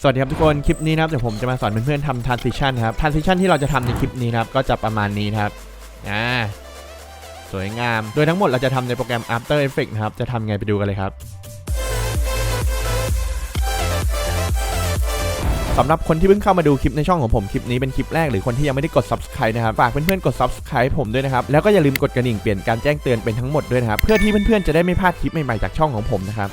สวัสดีครับทุกคน คลิปนี้นะครับเดี๋ยวผมจะมาสอนเพื่อนๆทำ transition ครับ transition ที่เราจะทำในคลิปนี้นะครับ ก็จะประมาณนี้นะครับ อ่า สวยงาม โดยทั้งหมดเราจะทำในโปรแกรม After Effects นะครับ จะทำไงไปดูกันเลยครับสำหรับคนที่เพิ่งเข้ามาดูคลิปในช่องของผมคลิปนี้เป็นคลิปแรกหรือคนที่ยังไม่ได้กด subscribe นะครับ ฝากเพื่อนๆกด subscribe ผมด้วยนะครับ แล้วก็อย่าลืมกดกระดิ่งเปลี่ยนการแจ้งเตือนเป็นทั้งหมดด้วยนะครับ เพื่อที่เพื่อนๆจะได้ไม่พลาดคลิปใหม่ๆจากช่องของผมนะครับ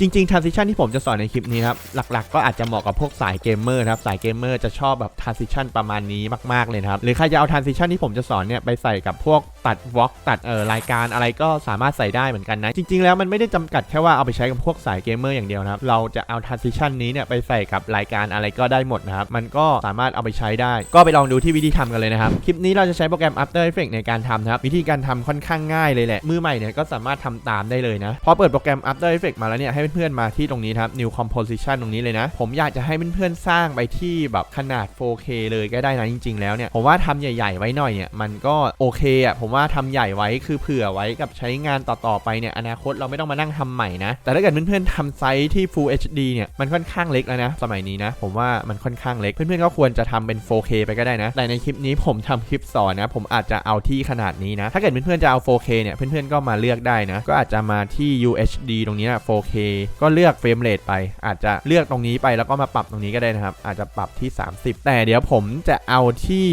จริงๆ transition ที่ผมจะสอนในคลิปนี้ครับ หลักๆ ก็อาจจะเหมาะกับพวกสายเกมเมอร์ครับ สายเกมเมอร์จะชอบแบบ transition ประมาณนี้มากๆเลยครับ หรือใครจะเอา transition ที่ผมจะสอนเนี่ยไปใส่กับพวกตัดวอล์กตัดเอ่อรายการอะไรก็สามารถใส่ได้เหมือนกันนะ จริง ๆ แล้วมันไม่ได้จำกัดแค่ว่าเอาไปใช้กับพวกสายเกมเมอร์อย่างเดียวนะครับ เราจะเอา transition นี้เนี่ยไปใส่กับรายการอะไรก็ได้หมดนะครับ มันก็สามารถเอาไปใช้ได้ ก็ไปลองดูที่วิธีทำกันเลยนะครับ คลิปนี้เราจะใช้โปรแกรม After Effects ในการทำนะครับ วิธีการทำค่อนข้างง่ายเลยแหละ มือใหม่เนี่ยก็สามารถทำตามได้เลยนะ พอเปิดโปรแกรม After Effects มาแล้วเนี่ยให้เพื่อนๆมาที่ตรงนี้ครับ New Composition ตรงนี้เลยนะ ผมอยากจะให้เพื่อนๆสร้างไปที่แบบขนาด 4K เลยก็ได้นะจริง ๆ แล้วเนี่ย ผมว่าทำใหญ่ ๆ ไว้หน่อยเนี่ย มันก็โอเคอะ ผมว่าทำใหญ่ไว้คือเผื่อไว้กับใช้งานต่อๆไปเนี่ย อนาคตเราไม่ต้องมานั่งทำใหม่นะ แต่ถ้าเกิดเพื่อนๆทำไซส์ที่ Full HD เนี่ย มันค่อนข้างเล็กแล้วนะ สมัยนี้นะ ผมว่ามันค่อนข้างเล็ก เพื่อนๆก็ควรจะทำเป็น 4K ไปก็ได้นะ แต่ในคลิปนี้ผมทำคลิปสอนนะ ผมอาจจะเอาที่ขนาดนี้นะ ถ้าเกิดเพื่อนๆจะเอา 4K เนี่ย เพื่อนๆก็มาเลือกได้นะ ก็อาจจะมาที่ UHD ตรงนี้นะ 4K ก็เลือกเฟรมเรทไป อาจจะเลือกตรงนี้ไปแล้วก็มาปรับตรงนี้ก็ได้นะครับ อาจจะปรับที่ 30 แต่เดี๋ยวผมจะเอาที่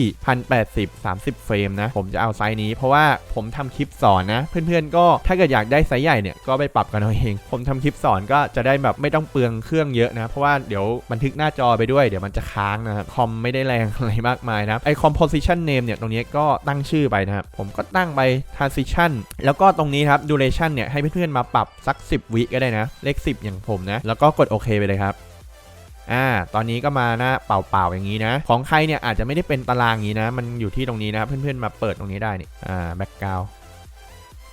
1080 30 เฟรมนะ ผมจะเอาไซส์นี้เพราะว่าผมทำคลิปสอนนะ เพื่อนๆก็ถ้าเกิดอยากได้ไซส์ใหญ่เนี่ยก็ไปปรับกันเอาเอง ผมทำคลิปสอนก็จะได้แบบไม่ต้องเปลืองเครื่องเยอะนะ เพราะว่าเดี๋ยวบันทึกหน้าจอไปด้วยเดี๋ยวมันจะค้างนะครับคอมไม่ได้แรงอะไรมากมายนะไอ composition name เนี่ยตรงนี้ก็ตั้งชื่อไปนะครับผมก็ตั้งไป transition แล้วก็ตรงนี้ครับ duration เนี่ยให้เพื่อนๆมาปรับสัก 10 วิก็ได้นะเลข 10 อย่างผมนะ แล้วก็กดโอเคไปเลยครับอ่า ตอนนี้ก็มาหน้าเปล่าๆอย่างนี้นะ ของใครเนี่ยอาจจะไม่ได้เป็นตารางนี้นะ มันอยู่ที่ตรงนี้นะเพื่อนๆมาเปิดตรงนี้ได้นี่ อ่า แบ็กกราว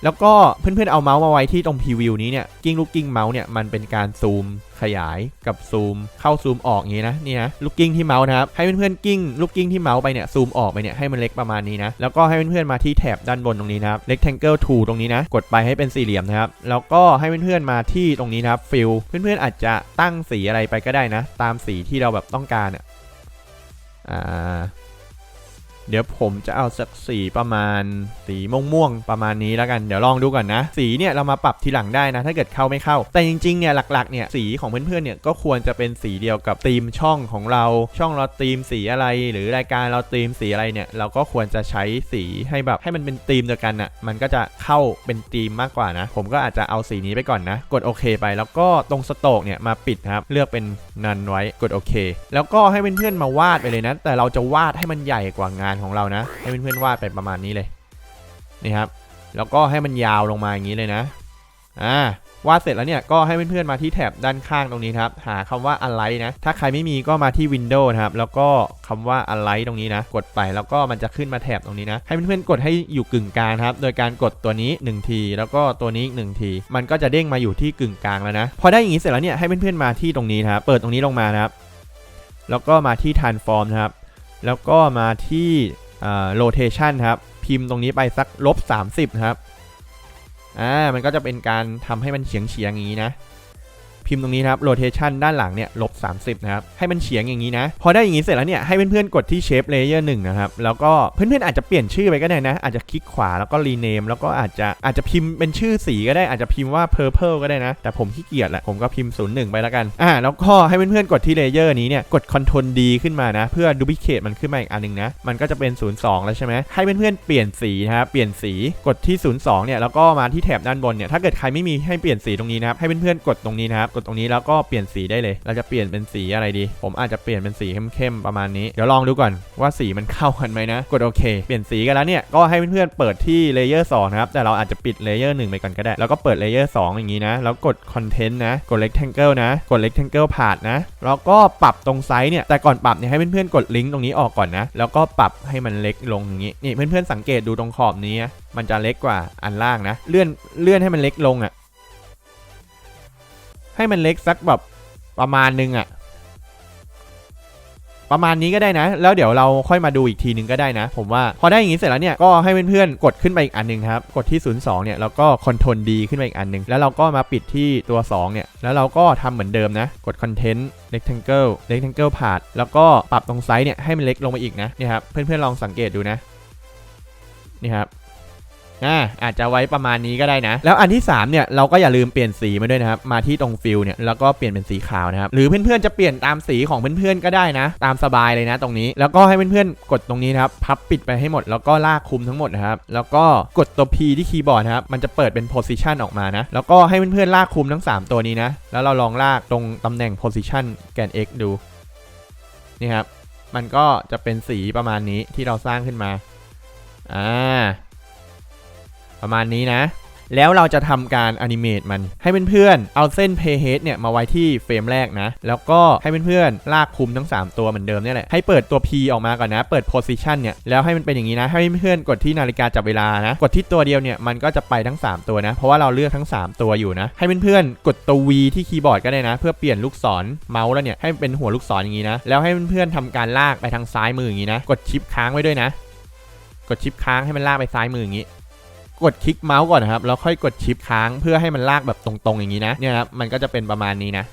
แล้วก็เพื่อนๆเอาเมาส์มาไว้ที่ตรงพรีวิวนี้เนี่ยกิ้งลูกกิ้งเมาส์เนี่ยมันเป็นการซูมขยายกับซูมเข้าซูมออกอย่างนี้นะนี่นะลูกกิ้งที่เมาส์นะครับให้เพื่อนๆกิ้งลูกกิ้งที่เมาส์ไปเนี่ยซูมออกไปเนี่ยให้มันเล็กประมาณนี้นะแล้วก็ให้เพื่อนๆมาที่แถบด้านบนตรงนี้นะครับ rectangle to ตรงนี้นะกดไปให้เป็นสี่เหลี่ยมนะครับแล้วก็ให้เพื่อนๆมาที่ตรงนี้นะครับ fill เพื่อนๆอาจจะตั้งสีอะไรไปก็ได้นะ ตามสีที่เราแบบต้องการอะอ่า เดี๋ยวผมจะเอาสักสีประมาณสีม่วงๆประมาณนี้แล้วกัน เดี๋ยวลองดูก่อนนะ สีเนี่ยเรามาปรับทีหลังได้นะ ถ้าเกิดเข้าไม่เข้า แต่จริงๆเนี่ยหลักๆเนี่ยสีของเพื่อนๆเนี่ยก็ควรจะเป็นสีเดียวกับธีมช่องของเราช่องเราธีมสีอะไร หรือรายการเราธีมสีอะไรเนี่ยเราก็ควรจะใช้สีให้แบบให้มันเป็นธีมเดียวกันอะมันก็จะเข้าเป็นธีมมากกว่านะ ผมก็อาจจะเอาสีนี้ไปก่อนนะ กดโอเคไป แล้วก็ตรงสโตกเนี่ยมาปิดครับเลือกเป็นนันไว้กดโอเค แล้วก็ให้เพื่อนๆมาวาดไปเลยนะแต่เราจะวาดให้มันใหญ่กว่างานของเรานะ ให้เพื่อนๆวาดไปประมาณนี้เลยนี่ครับ แล้วก็ให้มันยาวลงมาอย่างนี้เลยนะอ่าวาดเสร็จแล้วเนี่ยก็ให้เพื่อนๆมาที่แถบด้านข้างตรงนี้ครับหาคำว่า align นะ ถ้าใครไม่มีก็มาที่ Windows นะครับแล้วก็คำว่า align ตรงนี้นะ กดไปแล้วก็มันจะขึ้นมาแถบตรงนี้นะ ให้เพื่อนๆกดให้อยู่กึ่งกลางครับ โดยการกดตัวนี้ 1 ที แล้วก็ตัวนี้อีก1ที มันก็จะเด้งมาอยู่ที่กึ่งกลางแล้วนะ พอได้อย่างนี้เสร็จแล้วเนี่ยให้เพื่อนๆมาที่ตรงนี้นะครับเปิดตรงนี้ลงมานะครับแล้วก็มาที่ transform นะครับ แล้วก็มาที่โ rotation ครับ พิมพ์ตรงนี้ไปสักลบ30 ครับ อ่า มันก็จะเป็นการทำให้มันเฉียงเฉียงๆอย่างนี้นะ พิมพ์ตรงนี้ครับ rotation ด้านหลังเนี่ยลบ30นะครับให้มันเฉียงอย่างนี้นะ พอได้อย่างนี้เสร็จแล้วเนี่ยให้เพื่อนๆกดที่ shape layer 1นะครับแล้วก็เพื่อนๆอาจจะเปลี่ยนชื่อไปก็ได้นะ อาจจะคลิกขวาแล้วก็ rename แล้วก็อาจจะอาจจะพิมพ์เป็นชื่อสีก็ได้อาจจะพิมพ์ว่า purple ก็ได้นะ แต่ผมขี้เกียจแหละผมก็พิมพ์ 01 ไปแล้วกันอ่าแล้วก็ให้เพื่อนๆกดที่ layer นี้เนี่ยกด Ctrl D ขึ้นมานะ เพื่อ duplicate มันขึ้นมาอีกอันนึงนะมันก็จะเป็น 02 แล้วใช่ไหมให้เพื่อนๆเปลี่ยนสีนะครับเปลี่ยนสีกดที่ 02เนี่ยแล้วก็มาที่แถบด้านบนเนี่ยถ้าเกิดใครไม่มีให้เปลี่ยนสีตรงนี้นะครับให้เพื่อนๆกดตรงนี้นะครับกดตรงนี้แล้วก็เปลี่ยนสีได้เลย เราจะเปลี่ยนเป็นสีอะไรดี ผมอาจจะเปลี่ยนเป็นสีเข้มๆประมาณนี้ เดี๋ยวลองดูก่อนว่าสีมันเข้ากันไหมนะ กดโอเค เปลี่ยนสีกันแล้วเนี่ย ก็ให้เพื่อนๆเปิดที่เลเยอร์2นะครับ แต่เราอาจจะปิดเลเยอร์1ไปก่อนก็ได้ แล้วก็เปิดเลเยอร์2อย่างนี้นะ แล้วกด Content นะ กด Rectangle นะ กด Rectangle ผ่านนะ แล้วก็ปรับตรงไซส์เนี่ย แต่ก่อนปรับเนี่ยให้เพื่อนๆกดลิงก์ตรงนี้ออกก่อนนะ แล้วก็ปรับให้มันเล็กลงอย่างนี้ นี่เพื่อนๆสังเกตดูตรงขอบนี้ มันจะเล็กกว่าอันล่างนะ เลื่อนเลื่อนให้มันเล็กลงอะ่ะ ให้มันเล็กสักแบบประมาณนึงอะประมาณนี้ก็ได้นะ แล้วเดี๋ยวเราค่อยมาดูอีกทีนึงก็ได้นะ ผมว่าพอได้อย่างนี้เสร็จแล้วเนี่ยก็ให้เพื่อนๆกดขึ้นไปอีกอันหนึงครับ กดที่ 02 เนี่ยแล้วก็คอนโทรลดีขึ้นไปอีกอันหนึง แล้วเราก็มาปิดที่ตัว 2 เนี่ย แล้วเราก็ทำเหมือนเดิมนะ กด Content Rectangle Rectangle Part แล้วก็ปรับตรงไซส์เนี่ยให้มันเล็กลงมาอีกนะนี่ครับเพื่อนๆลองสังเกตดูนะนี่ครับ อ่าอาจจะไว้ประมาณนี้ก็ได้นะ แล้วอันที่3เนี่ยเราก็อย่าลืมเปลี่ยนสีมาด้วยนะครับ มาที่ตรงฟิลเนี่ยแล้วก็เปลี่ยนเป็นสีขาวนะครับ หรือเพื่อนๆจะเปลี่ยนตามสีของเพื่อนๆก็ได้นะ ตามสบายเลยนะตรงนี้ แล้วก็ให้เพื่อนๆกดตรงนี้นะครับ พับปิดไปให้หมด แล้วก็ลากคุมทั้งหมดนะครับ แล้วก็กดตัว P ที่คีย์บอร์ดนะครับ มันจะเปิดเป็น position ออกมานะ แล้วก็ให้เพื่อนๆลากคุมทั้ง 3 ตัวนี้นะ แล้วเราลองลากตรงตำแหน่ง position แกน x ดู นี่ครับ มันก็จะเป็นสีประมาณนี้ที่เราสร้างขึ้นมา อ่า ประมาณนี้นะ แล้วเราจะทำการอนิเมตมัน ให้เพื่อนๆ เอาเส้น playhead เนี่ยมาไว้ที่เฟรมแรกนะ แล้วก็ให้เพื่อนๆ ลากคุมทั้ง 3 ตัวเหมือนเดิมเนี่ยแหละ ให้เปิดตัว P ออกมาก่อนนะ เปิด position เนี่ย แล้วให้มันเป็นอย่างนี้นะ ให้เพื่อนๆ กดที่นาฬิกาจับเวลานะ กดที่ตัวเดียวเนี่ย มันก็จะไปทั้ง 3 ตัวนะ เพราะว่าเราเลือกทั้ง 3 ตัวอยู่นะ ให้เพื่อนๆ กดตัว V ที่คีย์บอร์ดก็ได้นะ เพื่อเปลี่ยนลูกศรเมาส์แล้วเนี่ย ให้มันเป็นหัวลูกศรอย่างนี้นะ แล้วให้เพื่อนๆทำการลากไปทางซ้ายมืออย่างนี้นะ กดชิปค้างไว้ด้วยนะ กดชิปค้างให้มันลากไปซ้ายมืออย่างนี้ กดคลิกเมาส์ก่อนนะครับแล้วค่อยกดชิปค้างเพื่อให้มันลากแบบตรงๆอย่างนี้นะเนี่ยครับมันก็จะเป็นประมาณนี้นะ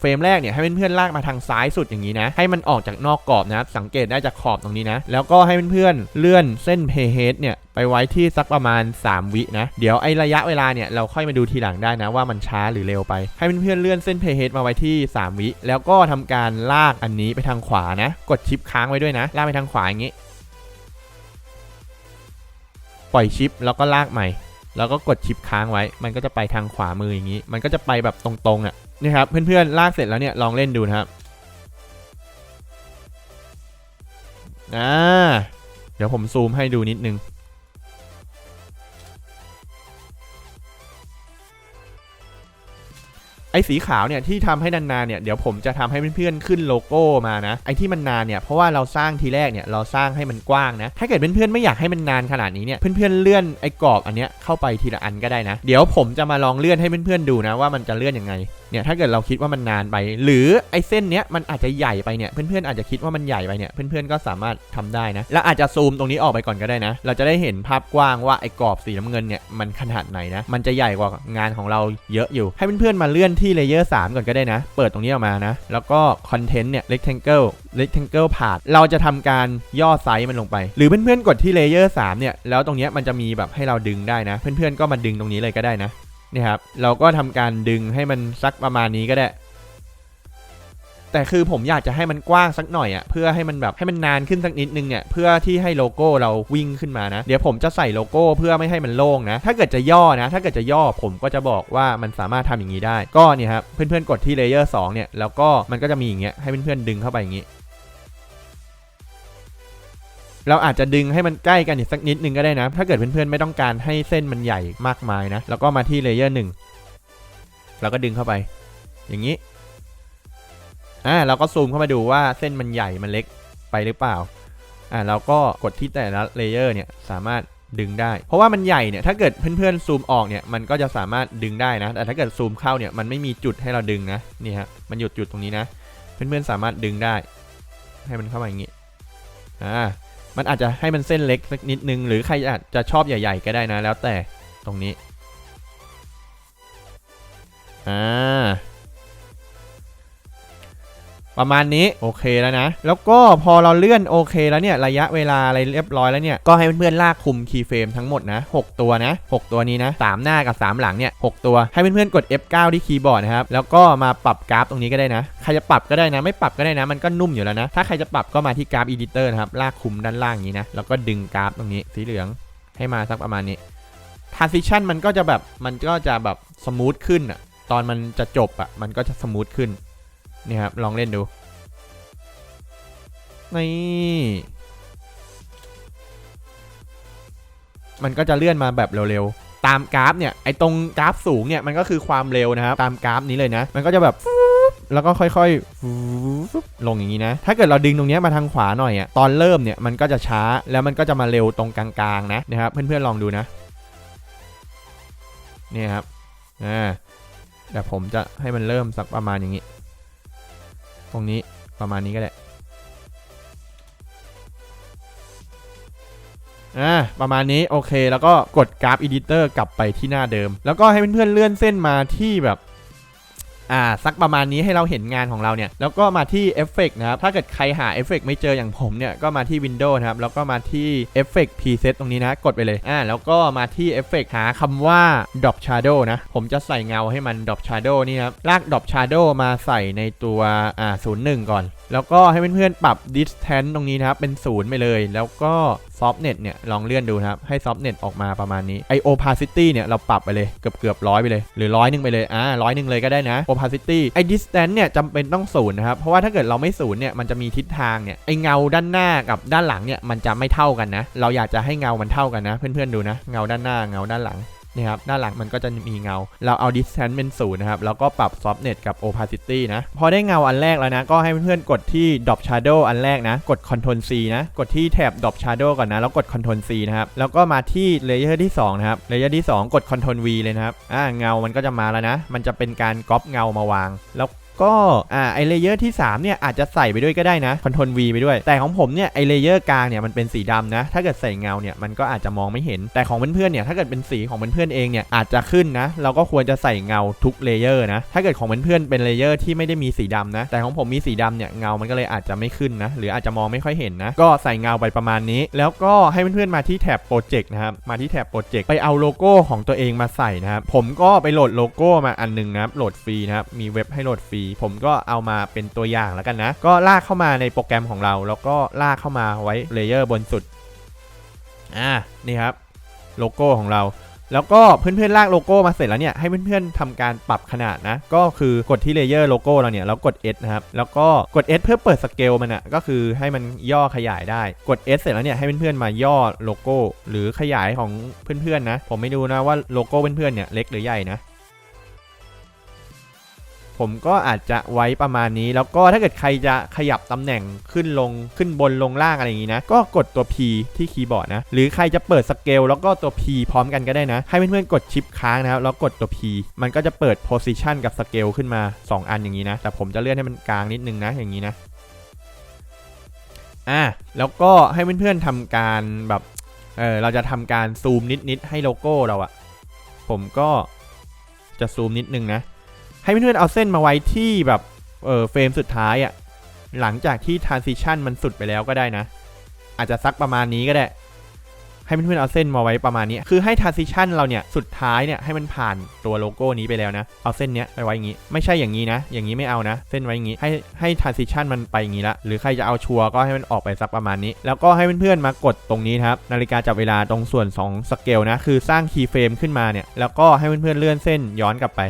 เฟรมแรกเนี่ยให้เพื่อนๆลากมาทางซ้ายสุดอย่างนี้นะให้มันออกจากนอกกรอบนะครับสังเกตได้จากขอบตรงนี้นะ แล้วก็ให้เพื่อนๆเลื่อนเส้น playhead เนี่ยไปไว้ที่สักประมาณ 3 วินะเดี๋ยวไอระยะเวลาเนี่ยเราค่อยมาดูทีหลังได้นะว่ามันช้าหรือเร็วไปให้เพื่อนๆเลื่อนเส้น playhead มาไว้ที่ 3 วิ แล้วก็ทำการลากอันนี้ไปทางขวานะ กดชิปค้างไว้ด้วยนะ ลากไปทางขวาอย่างนี้ ปล่อยชิปแล้วก็ลากใหม่ แล้วก็กดชิปค้างไว้ มันก็จะไปทางขวามืออย่างนี้ มันก็จะไปแบบตรงๆอะนี่ครับเพื่อนๆลากเสร็จแล้วเนี่ยลองเล่นดูนะครับอ่าเดี๋ยวผมซูมให้ดูนิดนึง ไอ้สีขาวเนี่ยที่ทำให้นานๆเนี่ยเดี๋ยวผมจะทำให้เพื่อนๆขึ้นโลโก้มานะไอ้ที่มันนานเนี่ยเพราะว่าเราสร้างทีแรกเนี่ยเราสร้างให้มันกว้างนะถ้าเกิดเพื่อนๆไม่อยากให้มันนานขนาดนี้เนี่ยเพื่อนๆเลื่อนไอ้กรอบอันเนี้ยเข้าไปทีละอันก็ได้นะ เดี๋ยวผมจะมาลองเลื่อนให้เพื่อนๆดูนะว่ามันจะเลื่อนยังไง เนี่ยถ้าเกิดเราคิดว่ามันนานไป หรือไอ้เส้นเนี้ยมันอาจจะใหญ่ไปเนี่ยเพื่อนๆอาจจะคิดว่ามันใหญ่ไปเนี่ยเพื่อนๆก็สามารถทำได้นะแล้วอาจจะซูมตรงนี้ออกไปก่อนก็ได้นะ เราจะได้เห็นภาพกว้างว่าไอ้กรอบสีน้ำเงินเนี่ยมันขนาดไหนนะมันจะใหญ่กว่างานของเราเยอะอยู่ ให้เพื่อนๆมาเลื่อนที่เลเยอร์3ก่อนก็ได้นะ เปิดตรงนี้ออกมานะ แล้วก็คอนเทนต์เนี่ย rectangle rectangle part เราจะทำการย่อไซส์มันลงไป หรือเพื่อนๆกดที่เลเยอร์3เนี่ยแล้วตรงเนี้ยมันจะมีแบบให้เราดึงได้นะ เพื่อนๆก็มาดึงตรงนี้เลยก็ได้นะ นี่ครับเราก็ทำการดึงให้มันสักประมาณนี้ก็ได้ แต่คือผมอยากจะให้มันกว้างสักหน่อยอะ่ะเพื่อให้มันแบบให้มันนานขึ้นสักนิดนึงเนี่ยเพื่อที่ให้โลโก้เราวิ่งขึ้นมานะ เดี๋ยวผมจะใส่โลโก้เพื่อไม่ให้มันโล่งนะ ถ้าเกิดจะย่อนะ ถ้าเกิดจะย่อผมก็จะบอกว่ามันสามารถทำอย่างนี้ได้ ก็เนี่ยครับเพื่อนๆกดที่เลเยอร์2เนี่ยแล้วก็มันก็จะมีอย่างเงี้ยให้เพื่อนๆดึงเข้าไปอย่างนี้ เราอาจจะดึงให้มันใกล้กันอีกสักนิดนึงก็ได้นะ ถ้าเกิดเพื่อนๆไม่ต้องการให้เส้นมันใหญ่มากมายนะ แล้วก็มาที่เลเยอร์หนึ่งแล้วก็ดึงเข้าไป อย่างนี้อ่าเราก็ซูมเข้ามาดูว่าเส้นมันใหญ่มันเล็กไปหรือเปล่าอ่าเราก็กดที่แต่ละเลเยอร์เนี่ยสามารถดึงได้ เพราะว่ามันใหญ่เนี่ยถ้าเกิดเพื่อนๆซูมออกเนี่ยมันก็จะสามารถดึงได้นะ แต่ถ้าเกิดซูมเข้าเนี่ยมันไม่มีจุดให้เราดึงนะนี่ฮะมันหยุดจุดตรงนี้นะ เพื่อนๆสามารถดึงได้ ให้มันเข้ามาอย่างนี้อ่า มันอาจจะให้มันเส้นเล็กสักนิดนึง หรือใครอาจจะชอบใหญ่ ๆ ก็ได้นะ แล้วแต่ตรงนี้ อ่า ประมาณนี้โอเคแล้วนะ แล้วก็พอเราเลื่อนโอเคแล้วเนี่ยระยะเวลาอะไรเรียบร้อยแล้วเนี่ยก็ให้เพื่อนๆลากคุมคีย์เฟรมทั้งหมดนะ 6 ตัวนะ 6 ตัวนี้นะ 3 หน้ากับ 3 หลังเนี่ย 6 ตัว ให้เพื่อนๆกด F9 ที่คีย์บอร์ดนะครับ แล้วก็มาปรับกราฟตรงนี้ก็ได้นะ ใครจะปรับก็ได้นะ ไม่ปรับก็ได้นะ มันก็นุ่มอยู่แล้วนะ ถ้าใครจะปรับก็มาที่กราฟอีดิเตอร์นะครับ ลากคุมด้านล่างอย่างนี้นะ แล้วก็ดึงกราฟตรงนี้สีเหลืองให้มาสักประมาณนี้ transition มันก็จะแบบมันก็จะแบบสมูทขึ้นอะตอนมันจะจบอะมันก็จะสมูทขึ้น นี่ครับ ลองเล่นดู นี่ มันก็จะเลื่อนมาแบบเร็วๆ ตามกราฟเนี่ย ไอ้ตรงกราฟสูงเนี่ย มันก็คือความเร็วนะครับ ตามกราฟนี้เลยนะ มันก็จะแบบแล้วก็ค่อยๆ ลงอย่างนี้นะ ถ้าเกิดเราดึงตรงนี้มาทางขวาหน่อยอะ ตอนเริ่มเนี่ยมันก็จะช้า แล้วมันก็จะมาเร็วตรงกลางๆนะนะครับ เพื่อนๆลองดูนะเนี่ยครับ อ่าแต่ผมจะให้มันเริ่มสักประมาณอย่างนี้ ตรงนี้ประมาณนี้ก็ได้อ่าประมาณนี้โอเคแล้วก็กดกราฟอีดิเตอร์กลับไปที่หน้าเดิม แล้วก็ให้เพื่อนๆเลื่อนเส้นมาที่แบบ อ่าสักประมาณนี้ให้เราเห็นงานของเราเนี่ย แล้วก็มาที่เอฟเฟกนะครับ ถ้าเกิดใครหาเอฟเฟกไม่เจออย่างผมเนี่ย ก็มาที่ Windows นะครับ แล้วก็มาที่เอฟเฟก Preset ตรงนี้นะ กดไปเลย อ่า แล้วก็มาที่เอฟเฟกหาคำว่า Drop Shadow นะ ผมจะใส่เงาให้มัน Drop Shadow นี่ครับ ลาก Drop Shadow มาใส่ในตัว อ่าศูนย์หนึ่งก่อนแล้วก็ให้เพื่อนๆปรับ distance ตรงนี้นะครับ เป็นศูนย์ไปเลย แล้วก็ softnet เนี่ย ลองเลื่อนดูนะครับ ให้ softnet ออกมาประมาณนี้ไอ opacity เนี่ย เราปรับไปเลย เกือบเกือบร้อยไปเลย หรือร้อยหนึ่งไปเลย อ่าร้อยหนึ่งเลยก็ได้นะ opacity ไอ distance เนี่ยจำเป็นต้องศูนย์นะครับ เพราะว่าถ้าเกิดเราไม่ศูนย์เนี่ย มันจะมีทิศทางเนี่ย ไอเงาด้านหน้ากับด้านหลังเนี่ย มันจะไม่เท่ากันนะ เราอยากจะให้เงามันเท่ากันนะ เพื่อนๆดูนะ เงาด้านหน้า เงาด้านหลัง นะครับด้านหลังมันก็จะมีเงา เราเอา distance เป็นศูนย์นะครับ แล้วก็ปรับ softnet กับ opacity นะ พอได้เงาอันแรกแล้วนะ ก็ให้เพื่อนๆกดที่ drop shadow อันแรกนะ กด control C นะ กดที่แถบ drop shadow ก่อนนะ แล้วกด control C นะครับ แล้วก็มาที่ layer ที่ 2 นะครับ layer ที่ 2 กด control V เลยนะครับ อ่า เงามันก็จะมาแล้วนะ มันจะเป็นการก๊อปเงามาวาง แล้ว ก็อ่าไอเลเยอร์ที่3เนี่ยอาจจะใส่ไปด้วยก็ได้นะคอนโทรล V ไปด้วย แต่ของผมเนี่ยไอเลเยอร์กลางเนี่ยมันเป็นสีดำนะ ถ้าเกิดใส่เงาเนี่ยมันก็อาจจะมองไม่เห็น แต่ของเพื่อนๆเนี่ยถ้าเกิดเป็นสีของเพื่อนๆเองเนี่ยอาจจะขึ้นนะ เราก็ควรจะใส่เงาทุกเลเยอร์นะ ถ้าเกิดของเพื่อนๆเป็นเลเยอร์ที่ไม่ได้มีสีดำนะ แต่ของผมมีสีดำเนี่ยเงามันก็เลยอาจจะไม่ขึ้นนะ หรืออาจจะมองไม่ค่อยเห็นนะ ก็ใส่เงาไปประมาณนี้ แล้วก็ให้เพื่อนๆมาที่แถบโปรเจกต์นะครับ มาที่แถบโปรเจกต์ไปเอาโลโก้ของตัวเองมาใส่นะครับ ผมก็ไปโหลดโลโก้มาอันนึงนะครับ โหลดฟรีนะครับ มีเว็บให้โหลดฟรีผมก็เอามาเป็นตัวอย่างแล้วกันนะ ก็ลากเข้ามาในโปรแกรมของเรา แล้วก็ลากเข้ามาไว้เลเยอร์บนสุด อ่า นี่ครับ โลโก้ของเรา แล้วก็เพื่อนๆลากโลโก้มาเสร็จแล้วเนี่ย ให้เพื่อนๆทำการปรับขนาดนะ ก็คือกดที่เลเยอร์โลโก้เราเนี่ย แล้วกด S นะครับ แล้วก็กด S เพื่อเปิดสเกลมันอะก็คือให้มันย่อขยายได้ กด S เสร็จแล้วเนี่ย ให้เพื่อนๆมาย่อโลโก้ หรือขยายของเพื่อนๆนะ ผมไม่ดูนะว่าโลโก้เพื่อนๆเนี่ยเล็กหรือใหญ่นะ ผมก็อาจจะไว้ประมาณนี้ แล้วก็ถ้าเกิดใครจะขยับตำแหน่งขึ้นลงขึ้นบนลงล่างอะไรอย่างนี้นะ ก็กดตัว P ที่คีย์บอร์ดนะ หรือใครจะเปิดสเกลแล้วก็ตัว P พร้อมกันก็ได้นะ ให้เพื่อนๆกดชิปค้างนะครับแล้วกดตัว P มันก็จะเปิด position กับสเกลขึ้นมา 2 อันอย่างนี้นะ แต่ผมจะเลื่อนให้มันกลางนิดนึงนะอย่างนี้นะอะแล้วก็ให้เพื่อนๆทำการแบบเออเราจะทำการซูมนิดๆให้โลโก้เราอะผมก็จะซูมนิดนึงนะ ให้เพื่อนๆเอาเส้นมาไว้ที่แบบเออเฟรมสุดท้ายอะ่ะหลังจากที่ transition มันสุดไปแล้วก็ได้นะ อาจจะซักประมาณนี้ก็ได้ ให้เพื่อนๆเอาเส้นมาไว้ประมาณนี้ คือให้ transition เราเนี่ยสุดท้ายเนี่ยให้มันผ่านตัวโลโก้นี้ไปแล้วนะ เอาเส้นเนี้ยไปไว้อย่างนี้ ไม่ใช่อย่างนี้นะ อย่างนี้ไม่เอานะ เส้นไว้อย่างนี้ ให้ให้ transition มันไปอย่างนี้ละ หรือใครจะเอาชัวร์ก็ให้มันออกไปสักประมาณนี้ แล้วก็ให้เพื่อนๆมากดตรงนี้ครับ นาฬิกาจับเวลาตรงส่วน2สเกลนะ คือสร้าง keyframe ขึ้นมาเนี่ย แล้วก็ให้เพื่อนๆเลื่อนเส้นย้อนกลับไป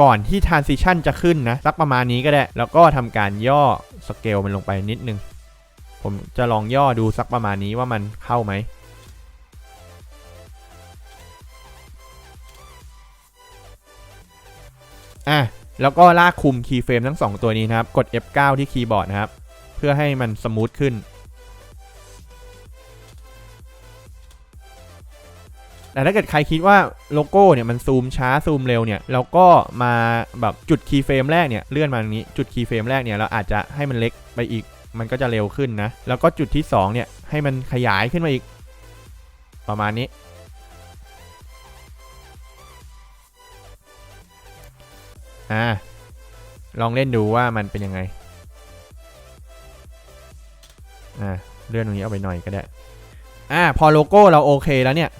ก่อนที่ transition จะขึ้นนะสักประมาณนี้ก็ได้ แล้วก็ทำการย่อสเกลมันลงไปนิดนึง ผมจะลองย่อดูสักประมาณนี้ว่ามันเข้าไหมอะแล้วก็ลากคุมคีย์เฟรมทั้ง 2 ตัวนี้นะครับ กด F9 ที่คีย์บอร์ดนะครับ เพื่อให้มันสมูทขึ้น แต่ถ้าเกิดใครคิดว่าโลโก้เนี่ยมันซูมช้าซูมเร็วเนี่ยเราก็มาแบบจุดคีย์เฟรมแรกเนี่ยเลื่อนมาตรงนี้จุดคีย์เฟรมแรกเนี่ยเราอาจจะให้มันเล็กไปอีก มันก็จะเร็วขึ้นนะ แล้วก็จุดที่2เนี่ยให้มันขยายขึ้นมาอีก ประมาณนี้อ่าลองเล่นดูว่ามันเป็นยังไงอ่าเลื่อนตรงนี้เอาไปหน่อยก็ได้อ่าพอโลโก้เราโอเคแล้วเนี่ย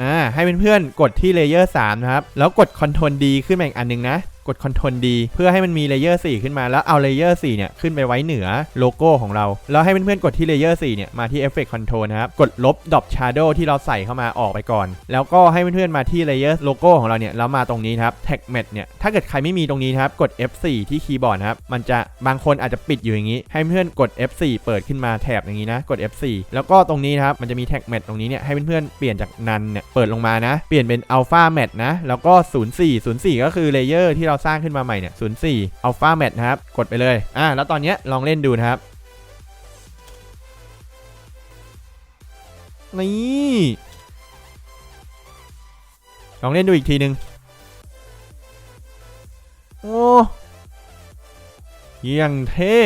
อ่าให้เพื่อนๆกดที่เลเยอร์3นะครับ แล้วกด Ctrl D ขึ้นมาอีกอันหนึงนะ กด Ctrl D เพื่อให้มันมีเลเยอร์4ขึ้นมาแล้วเอาเลเยอร์4เนี่ยขึ้นไปไว้เหนือโลโก้ของเรา แล้วให้เพื่อนๆกดที่เลเยอร์4เนี่ยมาที่ Effect Control นะครับ กดลบ Drop Shadow ที่เราใส่เข้ามาออกไปก่อน แล้วก็ให้เพื่อนๆมาที่เลเยอร์โลโก้ของเราเนี่ยแล้วมาตรงนี้ครับ Tag Match เนี่ยถ้าเกิดใครไม่มีตรงนี้นะครับกด F4 ที่คีย์บอร์ดนะครับมันจะบางคนอาจจะปิดอยู่อย่างนี้ ให้เพื่อนๆกด F4 เปิดขึ้นมาแถบอย่างนี้นะกด F4 แล้วก็ตรงนี้นะครับมันจะมี Tag Match ตรงนี้เนี่ยให้เพื่อนๆเปลี่ยนจากนันเนี่ยเปิดลงมานะ เปลี่ยนเป็น Alpha Mat นะแล้วก็ 04 04 ก็คือเลเยอร์ที่เราสร้างขึ้นมาใหม่เนี่ย04 Alpha Match นะครับ กดไปเลย อ่า แล้วตอนเนี้ยลองเล่นดูนะครับ นี่ ลองเล่นดูอีกทีหนึ่งโอ้ยังเท่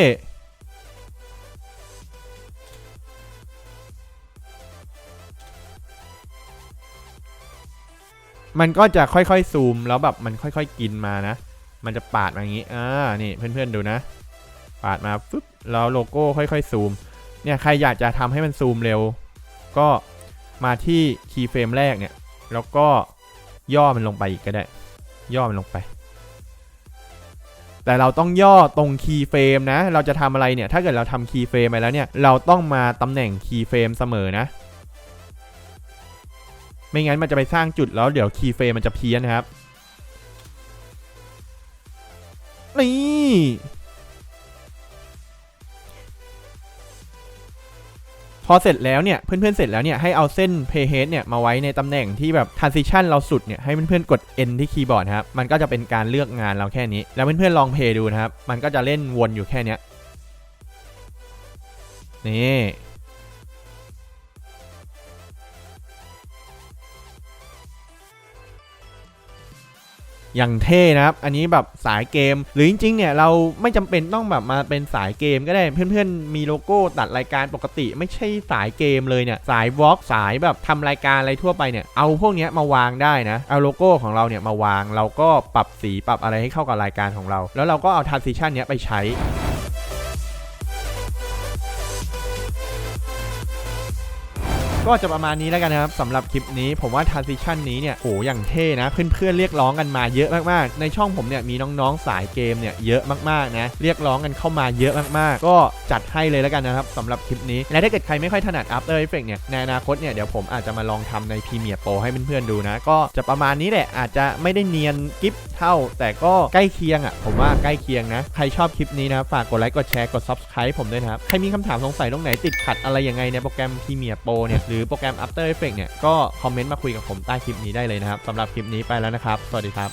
มันก็จะค่อยๆซูมแล้วแบบมันค่อยๆกินมานะ มันจะปาดมาอย่างนี้ อ่า นี่เพื่อนๆดูนะ ปาดมาฟึบแล้วโลโก้ค่อยๆซูม เนี่ยใครอยากจะทำให้มันซูมเร็ว ก็มาที่คีย์เฟรมแรกเนี่ย แล้วก็ย่อมันลงไปอีกก็ได้ ย่อมันลงไป แต่เราต้องย่อตรงคีย์เฟรมนะ เราจะทำอะไรเนี่ย ถ้าเกิดเราทำคีย์เฟรมไปแล้วเนี่ย เราต้องมาตำแหน่งคีย์เฟรมเสมอนะ ไม่งั้นมันจะไปสร้างจุดแล้วเดี๋ยวคีย์เฟรมมันจะเพี้ยนนะครับนี่พอเสร็จแล้วเนี่ยเพื่อนๆเสร็จแล้วเนี่ยให้เอาเส้น playhead เนี่ยมาไว้ในตำแหน่งที่แบบ transition เราสุดเนี่ยให้เพื่อนๆกด N ที่คีย์บอร์ดครับมันก็จะเป็นการเลือกงานเราแค่นี้ แล้วเพื่อนๆลองเพย์ดูนะครับ มันก็จะเล่นวนอยู่แค่นี้นี่ อย่างเท่นะครับ อันนี้แบบสายเกม หรือจริงๆเนี่ยเราไม่จำเป็นต้องแบบมาเป็นสายเกมก็ได้เพื่อนๆ มีโลโก้ตัดรายการปกติ ไม่ใช่สายเกมเลยเนี่ยสายวอล์กสายแบบทำรายการอะไรทั่วไปเนี่ยเอาพวกเนี้ยมาวางได้นะเอาโลโก้ของเราเนี่ยมาวาง เราก็ปรับสีปรับอะไรให้เข้ากับรายการของเรา แล้วเราก็เอาทาร์ซิชันเนี้ยไปใช้ ก็จะประมาณนี้แล้วกันนะครับสำหรับคลิปนี้ผมว่า transition นี้เนี่ยโหอย่างเท่นะเพื่อนๆเรียกร้องกันมาเยอะมากๆ ในช่องผมเนี่ยมีน้องๆสายเกมเนี่ยเยอะมากๆนะเรียกร้องกันเข้ามาเยอะมากๆ ก็จัดให้เลยแล้วกันนะครับสำหรับคลิปนี้ และถ้าเกิดใครไม่ค่อยถนัด After Effects เนี่ยในอนาคตเนี่ยเดี๋ยวผมอาจจะมาลองทำใน Premiere Pro ให้เพื่อนๆดูนะ ก็จะประมาณนี้แหละอาจจะไม่ได้เนียนกิฟเท่า แต่ก็ใกล้เคียงอะผมว่าใกล้เคียงนะใครชอบคลิปนี้นะฝากกดไลค์กดแชร์กด Subscribe ผมด้วยนะครับใครมีคำถามสงสัยตรงไหนติดขัดอะไรยังไงในโปรแกรม Premiere Pro เนี่ยหรือโปรแกรม After Effects เนี่ยก็คอมเมนต์มาคุยกับผมใต้คลิปนี้ได้เลยนะครับสำหรับคลิปนี้ไปแล้วนะครับ สวัสดีครับ